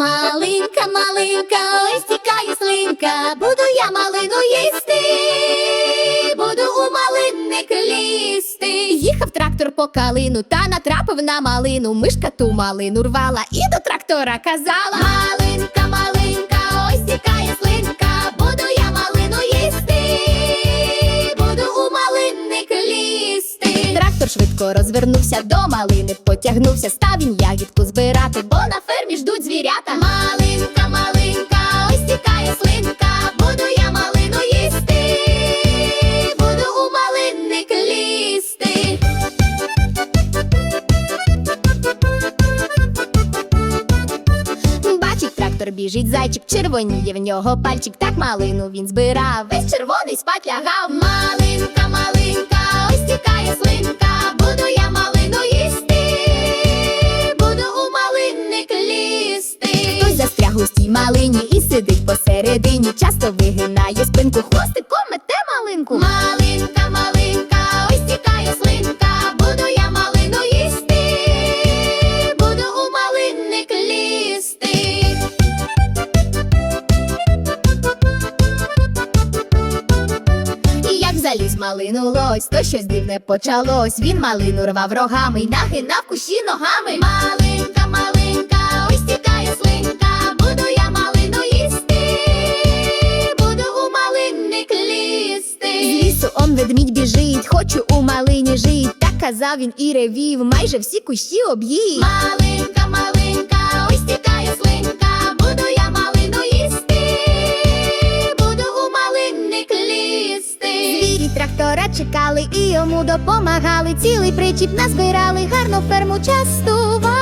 Малинка, малинка, ось тікає слинка, буду я малину їсти, буду у малинник лізти. Їхав трактор по калину та натрапив на малину. Мишка ту малину рвала і до трактора казала: Малинка, малинка, ось тікає слинка, буду я малину їсти, буду у малинник лізти. Трактор швидко розвернувся до малини, потягнувся, став він ягідку збирати, бо на фермі звірята. Малинка, малинка, ось тікає слинка, буду я малину їсти, буду у малинник лізти. Бачить трактор біжить зайчик, червоніє в нього пальчик, так малину він збирав. Весь червоний спать лягав. Застряг малині і сидить посередині, часто вигинає спинку, хвостиком мете малинку. Малинка, малинка, ось тікає слинка, буду я малину їсти, буду у малинник лізти. І як заліз малину лось, то щось дивне почалось. Він малину рвав рогами й нагинав кущі ногами. Малинка, лізти. З лісу он ведмідь біжить, хочу у малині жить. Так казав він і ревів, майже всі кущі об'їв. Малинка, малинка, ось тікає слинка, буду я малину їсти, буду у малинник лізти. Звірі трактора чекали і йому допомагали. Цілий причіп назбирали, гарно ферму частували.